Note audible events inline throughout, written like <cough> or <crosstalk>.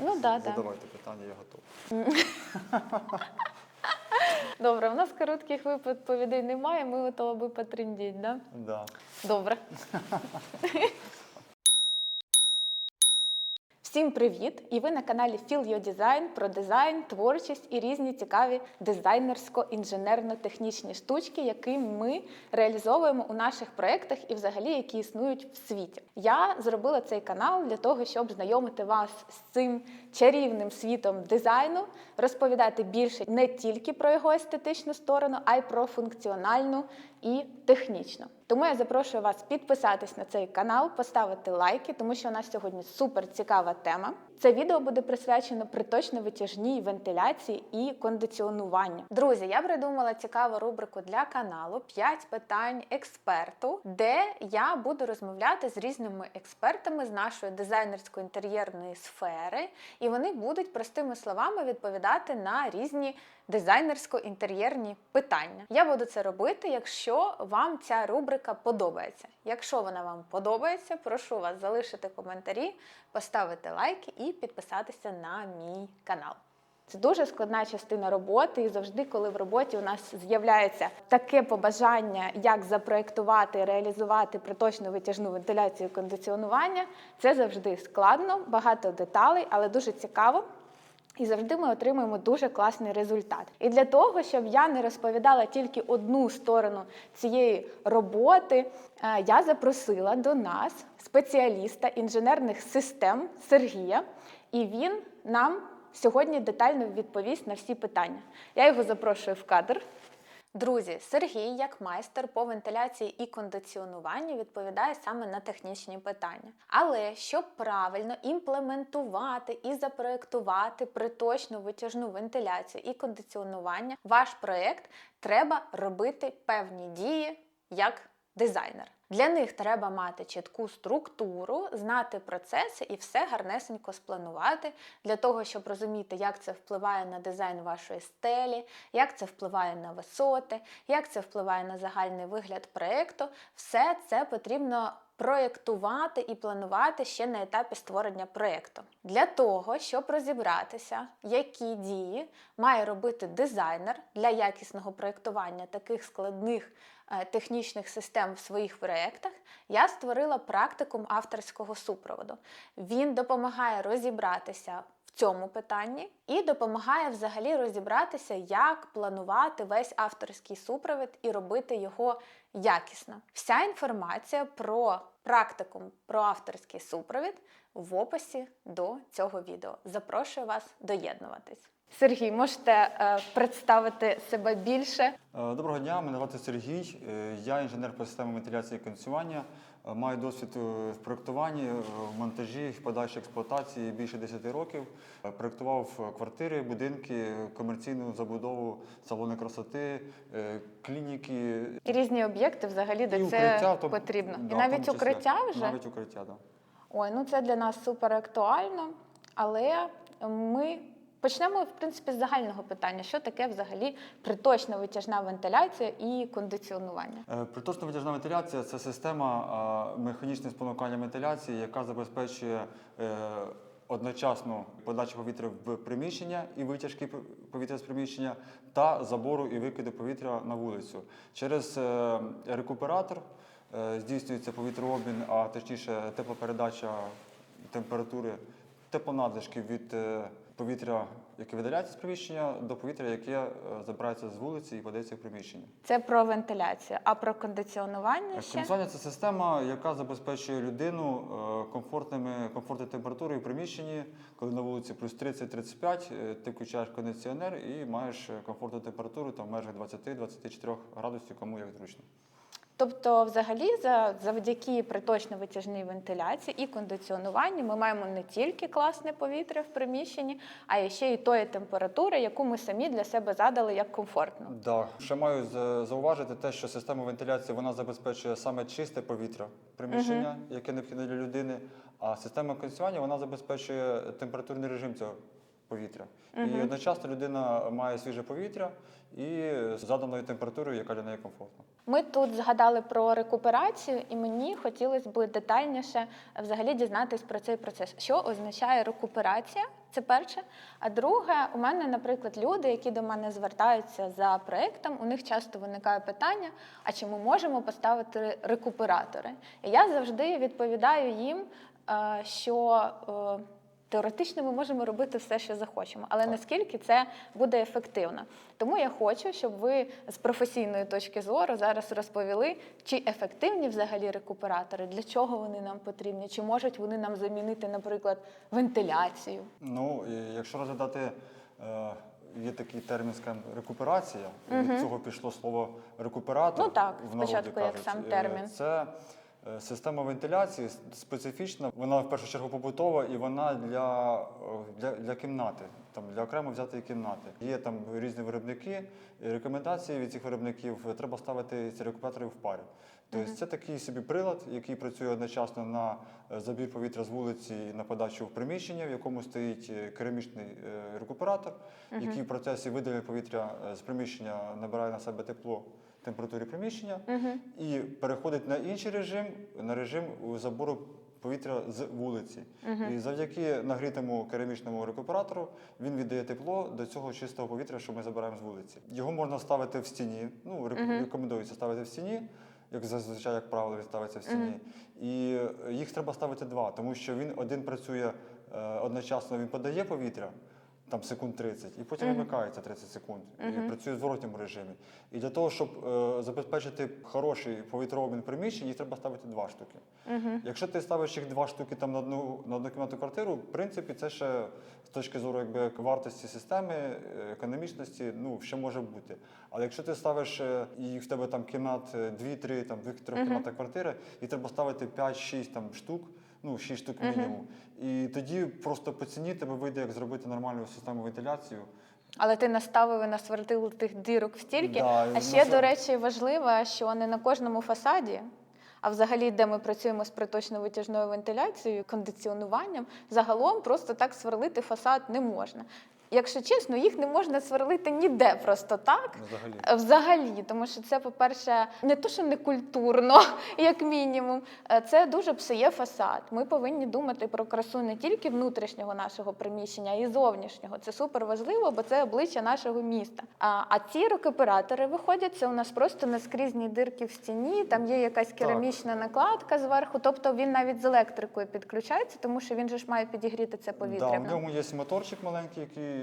Ну да, да. Задавайте питання, я готовий. <laughs> Добре, у нас коротких відповідей немає, ми готові потрендіть, да? Да. Добре. <laughs> Всім привіт! І ви на каналі Feel Your Design про дизайн, творчість і різні цікаві дизайнерсько-інженерно-технічні штучки, які ми реалізовуємо у наших проєктах і взагалі які існують в світі. Я зробила цей канал для того, щоб знайомити вас з цим чарівним світом дизайну, розповідати більше не тільки про його естетичну сторону, а й про функціональну і технічно. Тому я запрошую вас підписатись на цей канал, поставити лайки, тому що у нас сьогодні супер цікава тема. Це відео буде присвячено приточно-витяжній вентиляції і кондиціонуванню. Друзі, я придумала цікаву рубрику для каналу «5 питань експерту, де я буду розмовляти з різними експертами з нашої дизайнерсько-інтер'єрної сфери, і вони будуть простими словами відповідати на різні дизайнерсько-інтер'єрні питання. Я буду це робити, якщо вам ця рубрика подобається. Якщо вона вам подобається, прошу вас залишити коментарі, поставити лайки і підписатися на мій канал. Це дуже складна частина роботи, і завжди, коли в роботі у нас з'являється таке побажання, як запроектувати реалізувати приточну витяжну вентиляцію кондиціонування, це завжди складно, багато деталей, але дуже цікаво. І завжди ми отримуємо дуже класний результат. І для того, щоб я не розповідала тільки одну сторону цієї роботи, е, я запросила до нас спеціаліста інженерних систем Сергія, і він нам сьогодні детально відповість на всі питання. Я його запрошую в кадр. Друзі, Сергій, як майстер по вентиляції і кондиціонуванню, відповідає саме на технічні питання. Але щоб правильно імплементувати і запроектувати приточну витяжну вентиляцію і кондиціонування, ваш проєкт треба робити певні дії як дизайнер. Для них треба мати чітку структуру, знати процеси і все гарнесенько спланувати для того, щоб розуміти, як це впливає на дизайн вашої стелі, як це впливає на висоти, як це впливає на загальний вигляд проєкту. Все це потрібно проєктувати і планувати ще на етапі створення проєкту. Для того, щоб розібратися, які дії має робити дизайнер для якісного проєктування таких складних е, технічних систем в своїх проєктах, я створила практикум авторського супроводу. Він допомагає розібратися в цьому питанні і допомагає взагалі розібратися, як планувати весь авторський супровід і робити його якісно. Вся інформація про практикум про авторський супровід в описі до цього відео. Запрошую вас доєднуватись. Сергій, можете е, представити себе більше? Е, Доброго дня, мене звати Сергій. Е, Я інженер по системі вентиляції і кондиціонування. Е, Маю досвід е, в проєктуванні, е, в монтажі, в подальшій експлуатації більше 10 років. Проєктував е, квартири, будинки, комерційну забудову, салони красоти, клініки. І різні об'єкти, взагалі, де і укриття, в тому- потрібно. да, і навіть укриття вже. Навіть укриття, так. Ой, ну це для нас супер актуально. Але ми почнемо, в принципі, з загального питання: що таке взагалі приточна витяжна вентиляція і кондиціонування? Е, Приточна витяжна вентиляція це система механічного спонукання вентиляції, яка забезпечує е, одночасну подачу повітря в приміщення і витяжки повітря з приміщення та забору і викиду повітря на вулицю. Через е, рекуператор здійснюється повітрообмін, а точніше теплопередача температури теплонадлишки від повітря, яке видаляється з приміщення, до повітря, яке е, забирається з вулиці і подається в приміщення. Це про вентиляцію, а про кондиціонування ще Кондиціонування це система, яка забезпечує людину е, комфортними комфортною температурою в приміщенні, коли на вулиці плюс 30-35, е, ти включаєш кондиціонер і маєш е, комфортну температуру там в межах 20-24 градусів, кому як зручно. Тобто, взагалі, за завдяки приточно-витяжній вентиляції і кондиціонуванню ми маємо не тільки класне повітря в приміщенні, а ще й тої температури, яку ми самі для себе задали як комфортну. Да. Ще маю зауважити те, що система вентиляції вона забезпечує саме чисте повітря приміщення, яке необхідне для людини. А система кондиціонування вона забезпечує температурний режим цього повітря. І одночасно людина має свіже повітря і з заданою температурою, яка для неї комфортна. Ми тут згадали про рекуперацію, і мені хотілося б детальніше взагалі дізнатись про цей процес. Що означає рекуперація Це перше. А друге, у мене, наприклад, люди, які до мене звертаються за проектом, у них часто виникає питання: а чи ми можемо поставити рекуператори? І я завжди відповідаю їм, е, що е, теоретично ми можемо робити все, що захочемо, але Так. наскільки це буде ефективно. Тому я хочу, щоб ви з професійної точки зору зараз розповіли, чи ефективні взагалі рекуператори, для чого вони нам потрібні, чи можуть вони нам замінити, наприклад, вентиляцію. Ну, якщо розглядати, е, є такий термін, скажімо, рекуперація, від цього пішло слово рекуператор. Ну так, в народі спочатку як сам Е, термін. Це система вентиляції специфічна, вона в першу чергу побутова і вона для, е, для, для кімнати, там, для окремо взятої кімнати. Є там різні виробники, і рекомендації від цих виробників е, треба ставити ці рекуператори в парі. Тобто це такий собі прилад, який працює одночасно на е, забір повітря з вулиці і на подачу в приміщення, в якому стоїть е, керамічний е, рекуператор, який в процесі виділення повітря е, з приміщення набирає на себе тепло температурі приміщення і переходить на інший режим, на режим забору повітря з вулиці. І завдяки нагрітому керамічному рекуператору він віддає тепло до цього чистого повітря, що ми забираємо з вулиці. Його можна ставити в стіні. Ну, рек- рекомендується ставити в стіні. Як зазвичай, як правило, він ставиться в стіні. І е, їх треба ставити два, тому що він один працює е, одночасно, він подає повітря, там секунд 30, і потім вимикається 30 секунд і працює в зворотньому режимі. І для того, щоб е, забезпечити хороший повітрообмін приміщень, їх треба ставити два штуки. Якщо ти ставиш їх два штуки там на одну на однокімнатну квартиру, в принципі, це ще з точки зору якби вартості системи, е, економічності, ну ще може бути. Але якщо ти ставиш е, і в тебе там кімнат 2-3, там трьохкімнатна квартира, і треба ставити 5-6 там штук. Ну, 6 штук мінімум. І тоді просто по ціні тебе вийде, як зробити нормальну систему вентиляцію. Але ти наставив і насвертив тих дірок стільки. Да, а ще, ну, до речі, важливо, що не на кожному фасаді, а взагалі, де ми працюємо з приточно-витяжною вентиляцією, кондиціонуванням, загалом просто так сверлити фасад не можна. Якщо чесно, їх не можна сверлити ніде просто так. Взагалі. Е, Взагалі, тому що це, по-перше, не то, що не культурно, <laughs> як мінімум, е, це дуже псує фасад. Ми повинні думати про красу не тільки внутрішнього нашого приміщення, а й зовнішнього. Це супер важливо, бо це обличчя нашого міста. А, а ці рекуператори виходять, це у нас просто наскрізні дирки в стіні, там є якась керамічна накладка зверху, тобто він навіть з електрикою підключається, тому що він же ж має підігріти це повітря. Да, в ньому є моторчик маленький, який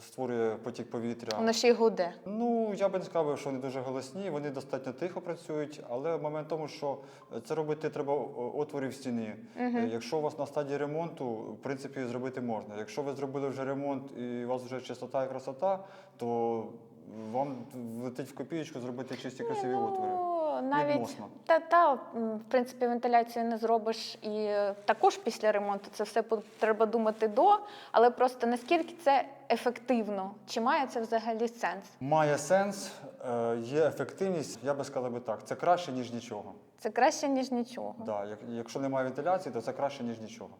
створює потік повітря. Воно ще й гуде. Ну, я би не сказав, що вони дуже голосні, вони достатньо тихо працюють, але момент в тому, що це робити треба о, отворі в стіні. Е, Якщо у вас на стадії ремонту, в принципі, зробити можна. Якщо ви зробили вже ремонт і у вас вже чистота і красота, то вам летить в копієчку зробити чисті красиві отвори. Навіть Відносно. та, та в принципі вентиляцію не зробиш і е, також після ремонту це все треба думати до, але просто наскільки це ефективно, чи має це взагалі сенс? Має сенс, е, є ефективність, я би сказав би так, це краще, ніж нічого. Це краще ніж нічого. Да, як- якщо немає вентиляції, то це краще, ніж нічого.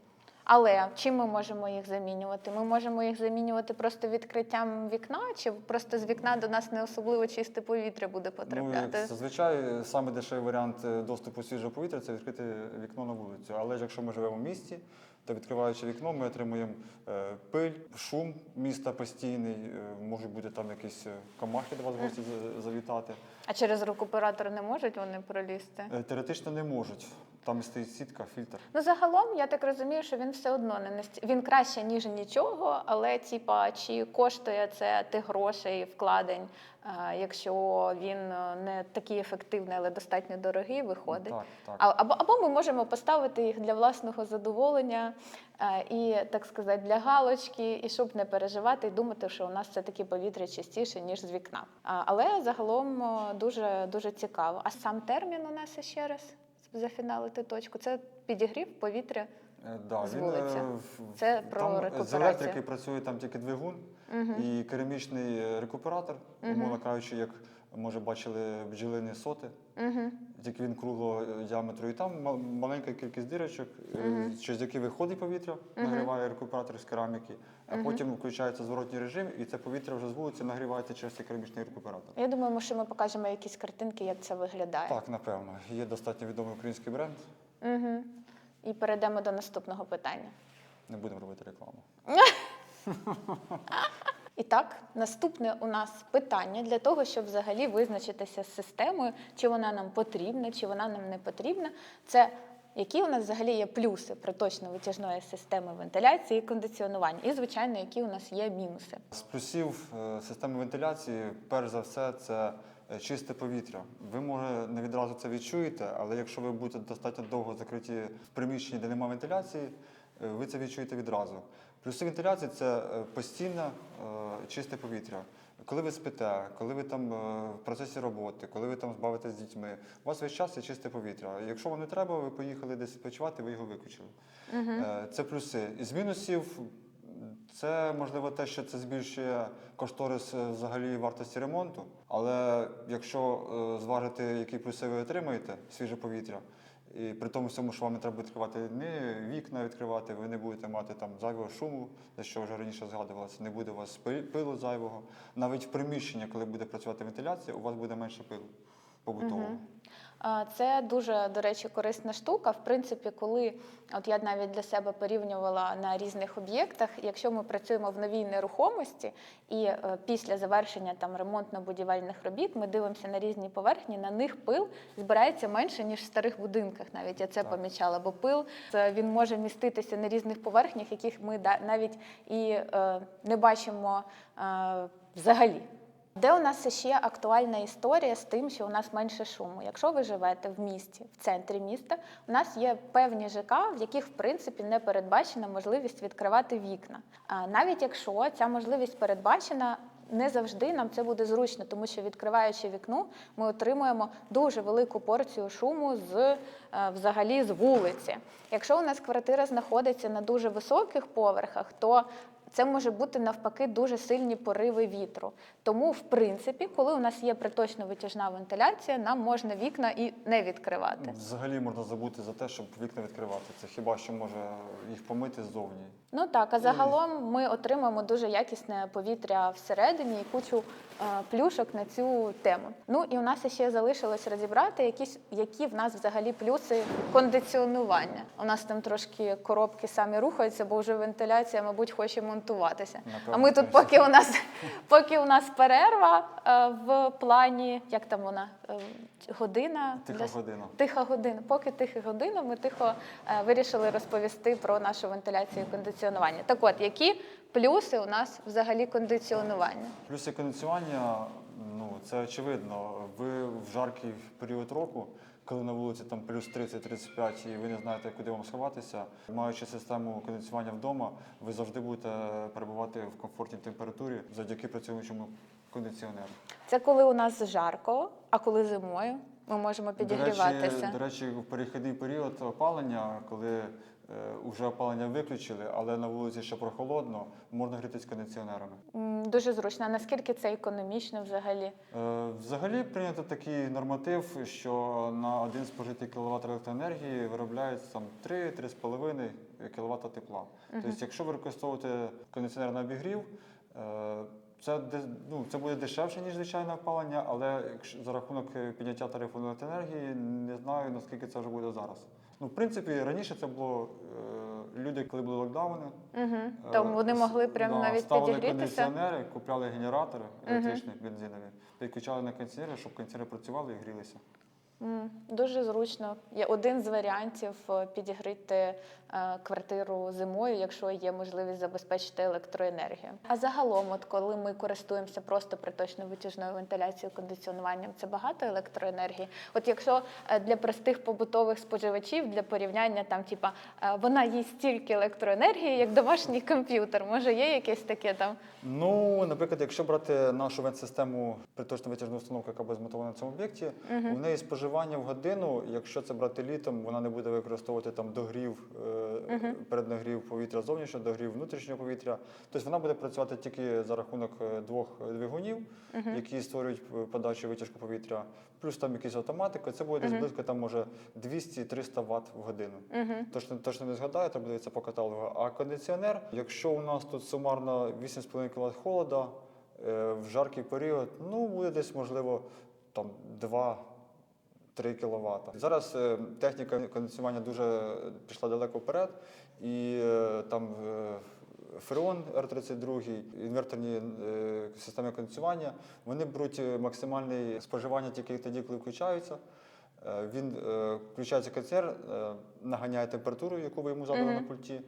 Але чим ми можемо їх замінювати? Ми можемо їх замінювати просто відкриттям вікна, чи просто з вікна до нас не особливо чисте повітря буде Ну, потрапляти? як зазвичай саме дешевий варіант е, доступу свіжого повітря це відкрити вікно на вулицю. Але ж якщо ми живемо в місті, то відкриваючи вікно, ми отримуємо е, пиль, шум міста постійний, е, можуть бути там якісь е, комахи до вас в гості завітати. А через рекуператор не можуть вони пролізти? Теоретично не можуть. Там стоїть сітка, фільтр. Ну, загалом, я так розумію, що він все одно не наст... він краще, ніж нічого, але типа, чи коштує це тих грошей вкладень, якщо він е, не такий ефективний, але достатньо дорогий, виходить. Так, так. Або, або ми можемо поставити їх для власного задоволення е, і, так сказати, для галочки, і щоб не переживати і думати, що у нас все таки повітря чистіше, ніж з вікна. Але загалом дуже, дуже цікаво. А сам термін у нас ще раз зафіналити точку. Це підігрів повітря. Е, Да, з він, вулиці. е, Це про там, е, З електрики працює там тільки двигун і керамічний е, рекуператор, умовно кажучи, як може бачили бджілині соти. Угу. Тільки він круглого е, діаметру, і там маленька кількість дирочок, е, через які виходить повітря, нагріває рекуператор з кераміки, а потім включається зворотній режим, і це повітря вже з вулиці нагрівається через цей керамічний рекуператор. Я думаю, що ми покажемо якісь картинки, як це виглядає. Так, напевно. Є достатньо відомий український бренд. Угу. І перейдемо до наступного питання. Не будемо робити рекламу. <laughs> І так, наступне у нас питання для того, щоб взагалі визначитися з системою, чи вона нам потрібна, чи вона нам не потрібна. Це які у нас взагалі є плюси проточно-витяжної системи вентиляції і кондиціонування, і звичайно, які у нас є мінуси. З плюсів е, системи вентиляції, перш за все, це чисте повітря. Ви може не відразу це відчуєте, але якщо ви будете достатньо довго закриті в приміщенні, де немає вентиляції, е, ви це відчуєте відразу. Плюси вентиляції це е, постійне е, чисте повітря. Коли ви спите, коли ви там е, в процесі роботи, коли ви там збавитесь з дітьми, у вас весь час є чисте повітря. Якщо вам не треба, ви поїхали десь відпочивати, ви його виключили. Е, Це плюси. Із мінусів це можливо те, що це збільшує кошторис е, взагалі вартості ремонту. Але якщо е, зважити, які плюси ви отримаєте, свіже повітря, і при тому всьому, що вам не треба відкривати не вікна відкривати, ви не будете мати там зайвого шуму, за що вже раніше згадувалося, не буде у вас пилу зайвого. Навіть в приміщенні, коли буде працювати вентиляція, у вас буде менше пилу побутового. А, Це дуже, до речі, корисна штука. В принципі, коли от я навіть для себе порівнювала на різних об'єктах, якщо ми працюємо в новій нерухомості і е, після завершення там ремонтно-будівельних робіт ми дивимося на різні поверхні, на них пил збирається менше ніж в старих будинках. Навіть я це Так. помічала, бо пил він може міститися на різних поверхнях, яких ми навіть і е, не бачимо е, взагалі. Де у нас ще актуальна історія з тим, що у нас менше шуму? Якщо ви живете в місті, в центрі міста, у нас є певні ЖК, в яких в принципі не передбачена можливість відкривати вікна. А навіть якщо ця можливість передбачена. Не завжди нам це буде зручно, тому що відкриваючи вікно, ми отримуємо дуже велику порцію шуму з е, взагалі з вулиці. Якщо у нас квартира знаходиться на дуже високих поверхах, то це може бути навпаки дуже сильні пориви вітру. Тому, в принципі, коли у нас є приточно-витяжна вентиляція, нам можна вікна і не відкривати. Взагалі можна забути за те, щоб вікна відкривати. Це хіба що може їх помити ззовні. Ну так, а загалом ми отримаємо дуже якісне повітря всередині і кучу плюшок на цю тему. Ну і у нас ще залишилось розібрати якісь, які в нас взагалі плюси кондиціонування. У нас там трошки коробки самі рухаються, бо вже вентиляція, мабуть, хоче монтуватися. А ми тут, поки у нас <laughs> поки у нас перерва е, в плані, як там вона е, година Тиха для- година. Тиха година. Поки тиха година, ми тихо е, вирішили розповісти про нашу вентиляцію і кондиціонування. Так от, які плюси у нас взагалі кондиціонування? Плюси кондиціонування, ну це очевидно. Ви в жаркий період року, коли на вулиці там плюс 30-35 і ви не знаєте, куди вам сховатися, маючи систему кондиціонування вдома, ви завжди будете перебувати в комфортній температурі завдяки працюючому кондиціонеру. Це коли у нас жарко, а коли зимою ми можемо До речі, до речі, в перехідний період опалення, коли е, вже опалення виключили, але на вулиці ще прохолодно, можна грітись кондиціонерами. Дуже зручно. А наскільки це економічно взагалі? Е, Взагалі прийнято такий норматив, що на один спожитий кіловат електроенергії виробляється там 3-3,5 кВт тепла. Тобто, якщо ви використовуєте кондиціонер на обігрів, е, це, ну, це буде дешевше, ніж звичайне опалення, але якщо за рахунок підняття тарифу електроенергії, не знаю наскільки це вже буде зараз. Ну, в принципі, раніше це було е, люди, коли були локдауни. Угу. Е, Тому вони могли прямо навіть ставили підігрітися. кондиціонери, купляли генератори електричні, бензинові, підключали на кондиціонери, щоб кондиціонери працювали і грілися. Дуже зручно. Є один з варіантів е, підігріти е, квартиру зимою, якщо є можливість забезпечити електроенергію. А загалом, от коли ми користуємося просто приточно-витяжною вентиляцією кондиціонуванням, це багато електроенергії. От якщо е, для простих побутових споживачів для порівняння, там типа вона їсть стільки електроенергії, як домашній комп'ютер. Може, є якесь таке там Ну, наприклад, якщо брати нашу вент-систему приточно витяжну установку, яка буде змонтована на цьому об'єкті, у неї споживання в годину, якщо це брати літом, вона не буде використовувати там догрів, е, переднагрів повітря зовнішнього, догрів внутрішнього повітря. Тобто вона буде працювати тільки за рахунок е, двох двигунів, які створюють е, подачу витяжку повітря, плюс там якісь автоматика. Це буде десь близько там може 200-300 Вт в годину. Точно, точно не згадаю, треба дивитися по каталогу. А кондиціонер, якщо у нас тут сумарно 8,5 кВт холода, е, в жаркий період, ну буде десь можливо там 2 3 кВт. Зараз е, техніка кондиціонування дуже пішла далеко вперед, і е, там е, Фреон R32, інверторні системи кондиціонування, вони беруть максимальне споживання тільки тоді, коли включаються. Е, Він е, включається кондиціонер, е, наганяє температуру, яку ви йому задали Мгм. на пульті.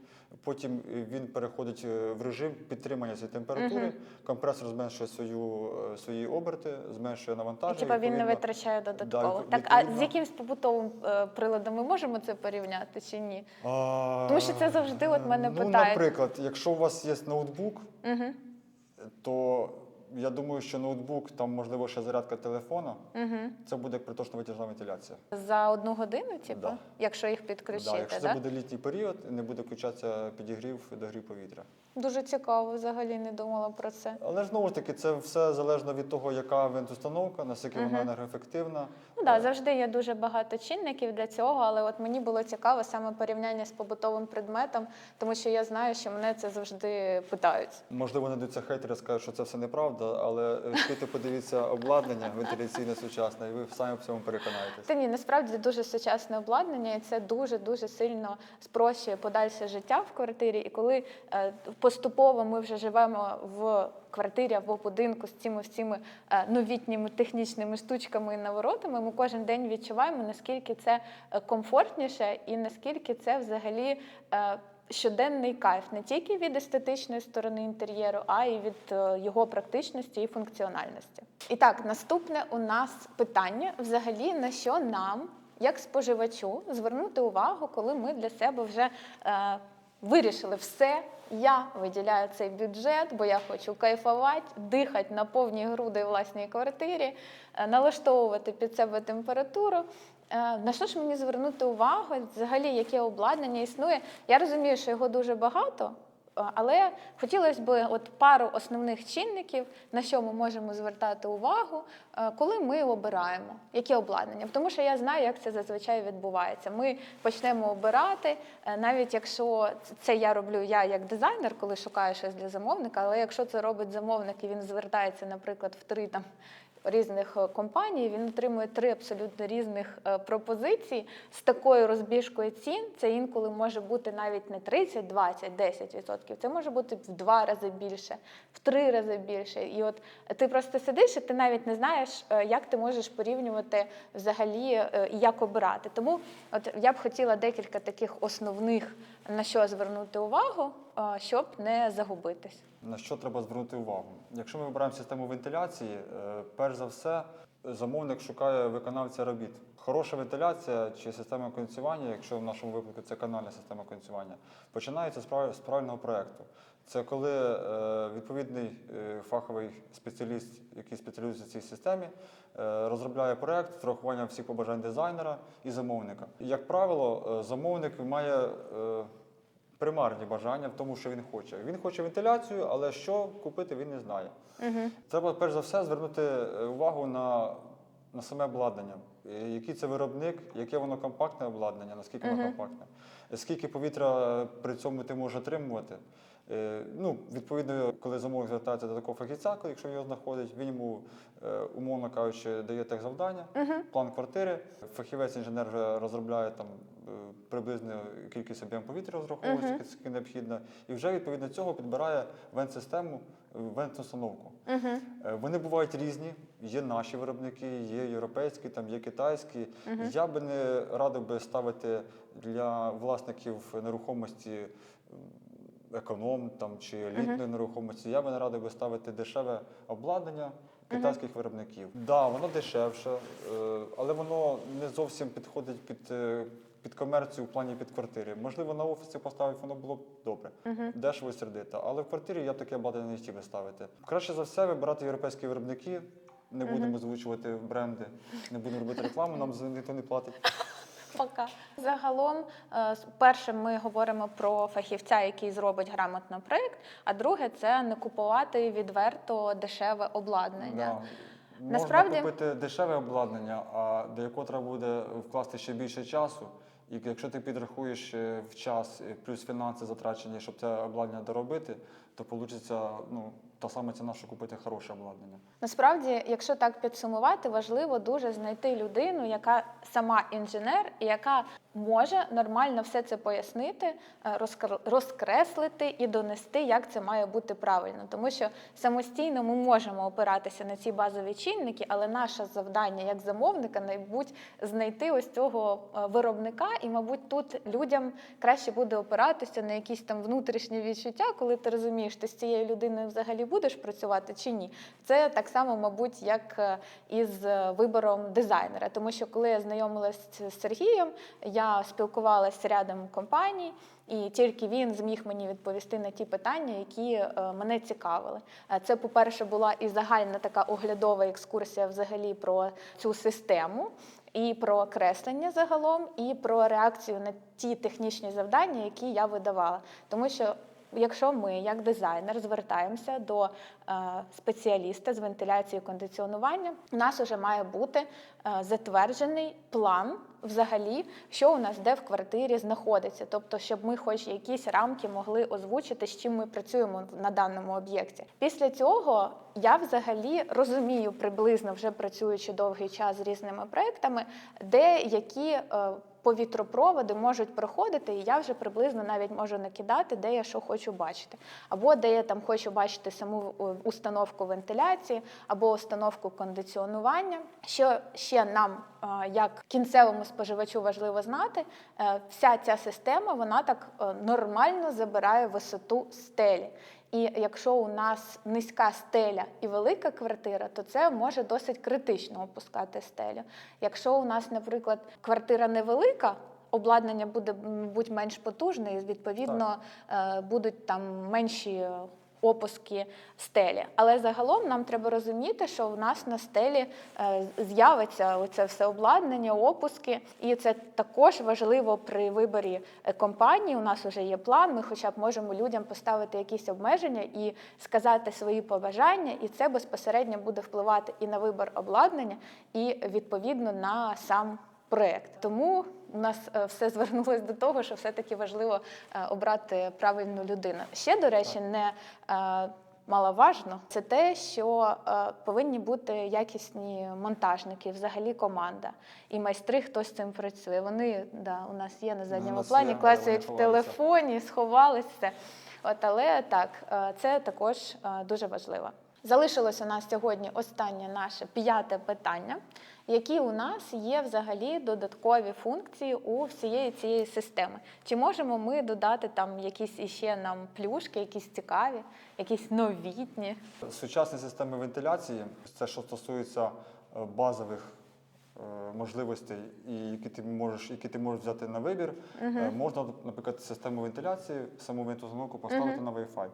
Потім він переходить в режим підтримання цієї температури. Мгм. Компресор зменшує свою, свої оберти, зменшує навантаження. типа він не витрачає додатково. відп- так, а з якимсь побутовим приладом ми можемо це порівняти чи ні? А, Тому що це завжди от мене ну, питають. Наприклад, якщо у вас є ноутбук, Угу. то я думаю, що ноутбук, там можливо ще зарядка телефона, Угу. це буде приточно витяжна вентиляція. За одну годину, типу, Да. якщо їх підключити, Да, якщо да? це буде літній період, не буде включатися підігрів, догрів повітря. Дуже цікаво, взагалі не думала про це. Але знову ж таки, це все залежно від того, яка вентустановка, наскільки вона Мгм. енергоефективна. Ну да, завжди є дуже багато чинників для цього, але от мені було цікаво саме порівняння з побутовим предметом, тому що я знаю, що мене це завжди питають. Можливо, знайдуться хейтери, скажуть, що це все неправда, але е, підете подивіться обладнання вентиляційне сучасне, і ви самі в цьому переконаєтесь. Та ні, насправді дуже сучасне обладнання, і це дуже дуже сильно спрощує подальше життя в квартирі. І коли е, поступово ми вже живемо в квартирі або будинку з цими всіми е, новітніми технічними штучками і наворотами, ми кожен день відчуваємо, наскільки це е, комфортніше і наскільки це взагалі. е, Щоденний кайф не тільки від естетичної сторони інтер'єру, а й від його практичності і функціональності. І так, наступне у нас питання: взагалі на що нам, як споживачу, звернути увагу, коли ми для себе вже е, вирішили все. Я виділяю цей бюджет, бо я хочу кайфувати, дихати на повні груди в власній квартирі, е, налаштовувати під себе температуру. Е, На що ж мені звернути увагу? Взагалі, яке обладнання існує? Я розумію, що його дуже багато, але хотілося б от пару основних чинників, на що ми можемо звертати увагу, е, коли ми обираємо яке обладнання. Тому що я знаю, як це зазвичай відбувається. Ми почнемо обирати, е, навіть якщо це я роблю я як дизайнер, коли шукаю щось для замовника, але якщо це робить замовник і він звертається, наприклад, в три там різних е, компаній, він отримує три абсолютно різних е, пропозиції з такою розбіжкою цін. Це інколи може бути навіть не 30, 20, 10 відсотків. Це може бути в два рази більше, в три рази більше. І от ти просто сидиш, і ти навіть не знаєш, е, як ти можеш порівнювати взагалі і як обирати. Тому от я б хотіла декілька таких основних на що звернути увагу, щоб не загубитись. На що треба звернути увагу? Якщо ми вибираємо систему вентиляції, е, перш за все, замовник шукає виконавця робіт. Хороша вентиляція чи система кондиціювання, якщо в нашому випадку це канальна система кондиціювання, починається з прав- з правильного проекту. Це коли е, відповідний е, фаховий спеціаліст, який спеціалізується в цій системі, розробляє проект з врахуванням всіх побажань дизайнера і замовника. Як правило, замовник має примарні бажання в тому, що він хоче. Він хоче вентиляцію, але що купити він не знає. Угу. Треба перш за все звернути е, увагу на, на саме обладнання. Е, Який це виробник, яке воно компактне обладнання, наскільки воно Мгм. компактне, Е, скільки повітря при цьому ти можеш отримувати. Ну, відповідно, коли замовник звертається до такого фахівця, якщо він його знаходить, він йому, умовно кажучи, дає техзавдання, Угу. план квартири. Фахівець інженер розробляє там приблизно кількість об'єм повітря розраховується, Мгм. скільки- скільки необхідно, і вже відповідно цього підбирає вент-систему, е, вент-установку. Угу. Е, Вони бувають різні. Є наші виробники, є європейські, там є китайські. Мгм. Я би не радив би ставити для власників нерухомості економ там чи літної нерухомості. Я би не радив би ставити дешеве обладнання китайських виробників. Так, да, воно дешевше, е, але воно не зовсім підходить під. Під комерцію в плані під квартири. Можливо, на офісі поставити воно було б добре, Угу. дешево і сердито. Але в квартирі я таке обладнання не хотів би ставити. Краще за все вибирати європейські виробники. Не будемо озвучувати бренди, не будемо робити рекламу, нам за ніхто не платить. <laughs> Пока. Загалом, е, перше, ми говоримо про фахівця, який зробить грамотно проєкт, а друге це не купувати відверто дешеве обладнання. Да. Насправді- Можна купити дешеве обладнання, а до якого треба буде вкласти ще більше часу. І якщо ти підрахуєш е, в час е, плюс фінанси затрачені, щоб це обладнання доробити, то вийде ну, та сама ціна, що купити хороше обладнання. Насправді, якщо так підсумувати, важливо дуже знайти людину, яка сама інженер, і яка може нормально все це пояснити, е, розкреслити і донести, як це має бути правильно. Тому що самостійно ми можемо опиратися на ці базові чинники, але наше завдання як замовника, мабуть, знайти ось цього е, виробника, і, мабуть, тут людям краще буде опиратися на якісь там внутрішні відчуття, коли ти розумієш, ти з цією людиною взагалі будеш працювати чи ні. Це так само, мабуть, як е, із е, вибором дизайнера. Тому що коли я знайомилася з Сергієм, я спілкувалася з рядом компаній. І тільки він зміг мені відповісти на ті питання, які е, мене цікавили. Це, по-перше, була і загальна така оглядова екскурсія взагалі про цю систему, і про креслення загалом, і про реакцію на ті технічні завдання, які я видавала. Тому що Якщо ми, як дизайнер, звертаємося до е, спеціаліста з вентиляції і кондиціонування, у нас вже має бути е, затверджений план, взагалі, що у нас де в квартирі знаходиться. Тобто, щоб ми, хоч якісь рамки, могли озвучити, з чим ми працюємо на даному об'єкті. Після цього я взагалі розумію приблизно, вже працюючи довгий час з різними проектами, де які. е, Повітропроводи можуть проходити, і я вже приблизно навіть можу накидати, де я що хочу бачити. Або де я там хочу бачити саму е, установку вентиляції, або установку кондиціонування. Що ще нам, як кінцевому споживачу, важливо знати, е, вся ця система вона так е, нормально забирає висоту стелі. І якщо у нас низька стеля і велика квартира, то це може досить критично опускати стелю. Якщо у нас, наприклад, квартира невелика, обладнання буде, мабуть, менш потужне, і відповідно е, будуть там менші. Опуски стелі, але загалом нам треба розуміти, що в нас на стелі е, з'явиться оце все обладнання, опуски, і це також важливо при виборі е, компанії. У нас вже є план. Ми, хоча б можемо людям поставити якісь обмеження і сказати свої побажання, і це безпосередньо буде впливати і на вибір обладнання, і відповідно на сам проект. Тому у нас е, все звернулось до того, що все-таки важливо е, обрати правильну людину. Ще, до речі, не е, маловажно це те, що повинні бути якісні монтажники, взагалі команда і майстри, хто з цим працює. Вони да, у нас є на задньому нас плані, клацають в телефоні, сховались все. От, але так, це також дуже важливо. Залишилось у нас сьогодні останнє наше п'яте питання. Які у нас є взагалі додаткові функції у всієї цієї системи? Чи можемо ми додати там якісь іще нам плюшки, якісь цікаві, якісь новітні? Сучасні системи вентиляції, це що стосується е, базових е, можливостей, і які ти можеш, які ти можеш взяти на вибір, е, можна, наприклад, систему вентиляції, саму вентустановку поставити на Wi-Fi.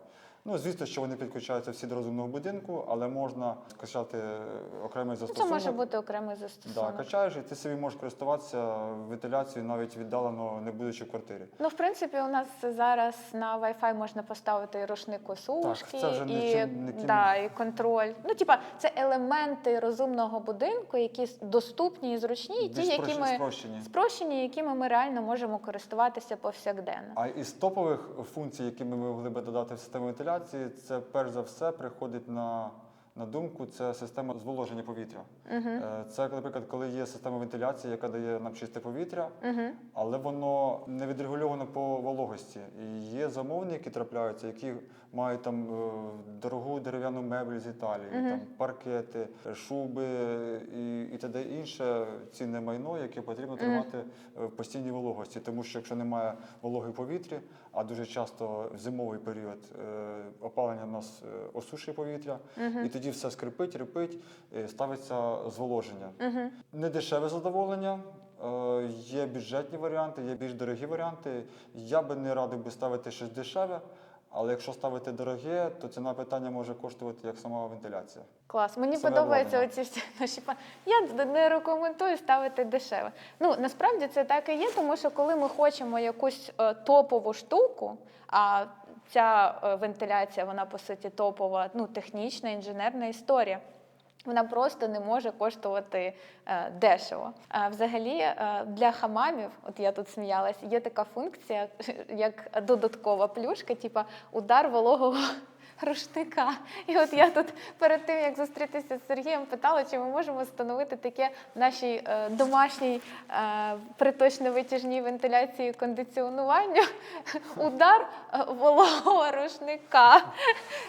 Ну, звісно, що вони підключаються всі до розумного будинку, але можна скачати е, окремий Ну, це може бути окремий Да, качаєш, і ти собі можеш користуватися вентиляцією навіть віддалено, не будучи в квартирі. Ну, в принципі, у нас зараз на Wi-Fi можна поставити і рушник сушки, це вже і, нічим- ніким- да, і контроль. Ну, типа, це елементи розумного будинку, які доступні і зручні, і ті, які ми спрощені. спрощені, якими ми реально можемо користуватися повсякденно. А із топових функцій, які ми могли би додати в систему вентиляції, це перш за все приходить на, на думку, це система зволоження повітря. Е, Це, наприклад, коли є система вентиляції, яка дає нам чисте повітря, але воно не відрегульовано по вологості. І є замовники, які трапляються, які мають там е, дорогу дерев'яну меблі з Італії, там паркети, шуби і, і т.д. інше цінне майно, яке потрібно тримати е, в постійній вологості. Тому що якщо немає вологи в повітрі, а дуже часто в зимовий період е, опалення в нас е, осушує повітря, і тоді все скрипить, рипить, е, ставиться зволоження. Не дешеве задоволення. Є бюджетні варіанти, є більш дорогі варіанти. Я би не радив би ставити щось дешеве, але якщо ставити дороге, то ціна питання може коштувати як сама вентиляція. Клас. Мені Саме подобаються обладнання. оці всі наші па- Я не рекомендую ставити дешеве. Ну насправді це так і є, тому що коли ми хочемо якусь е, топову штуку, а ця е, вентиляція, вона по суті топова, ну технічна, інженерна історія. Вона просто не може коштувати е, дешево. А взагалі е, для хамамів, от я тут сміялась, є така функція, <laughs> як додаткова плюшка, типа удар вологого рушника. І от я тут перед тим, як зустрітися з Сергієм, питала, чи ми можемо встановити таке в нашій е, домашній е, приточно-витяжній вентиляції кондиціонуванню. <laughs> Удар е, вологого рушника.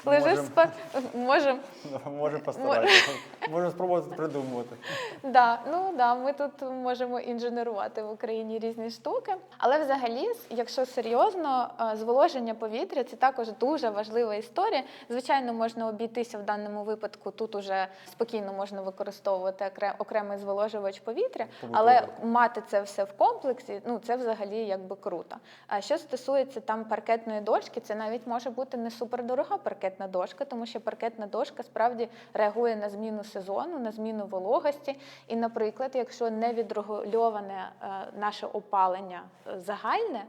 Лежиш спа... Можемо. Може <laughs> постаратися. Можемо спробувати придумувати. Да, ну да, ми тут можемо інженерувати в Україні різні штуки. Але взагалі, якщо серйозно, е, зволоження повітря це також дуже важлива історія. Звичайно, можна обійтися в даному випадку. Тут уже спокійно можна використовувати окре- окремий зволожувач повітря, але мати це все в комплексі, ну це взагалі якби круто. А що стосується там паркетної дошки, це навіть може бути не супердорога паркетна дошка, тому що паркетна дошка справді реагує на зміну сезону, на зміну вологості. І, наприклад, якщо не відрегульоване е, наше опалення е, загальне,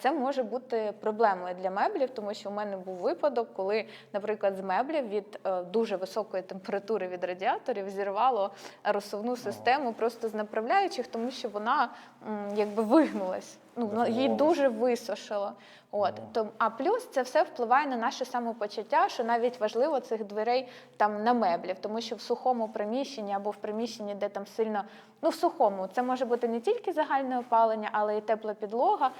це може бути проблемою для меблів, тому що у мене був випадок, коли, наприклад, з меблів від е, дуже високої температури від радіаторів зірвало розсувну систему просто з направляючих, тому що вона якби вигнулась. Ну, її дуже висушило. От то, а плюс це все впливає на наше самопочуття, що навіть важливо цих дверей там на меблів, тому що в сухому приміщенні або в приміщенні, де там сильно ну в сухому, це може бути не тільки загальне опалення, але й тепла підлога.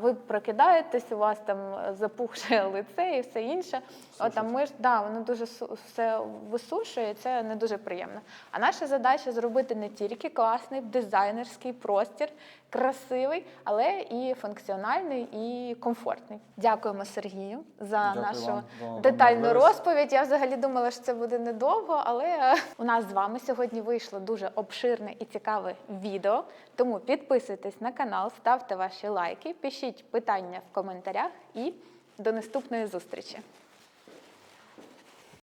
Ви прокидаєтесь, у вас там запухше <laughs> лице і все інше. От там ми ж да, воно дуже все висушує, і це не дуже приємно. А наша задача зробити не тільки класний дизайнерський простір, красивий, але і функціональний і комфортний. Дякуємо Сергію за Дякую нашу вам за детальну розповідь. Я взагалі думала, що це буде недовго, але е, у нас з вами сьогодні вийшло дуже обширне і цікаве відео. Тому підписуйтесь на канал, ставте ваші лайки, пишіть питання в коментарях і до наступної зустрічі.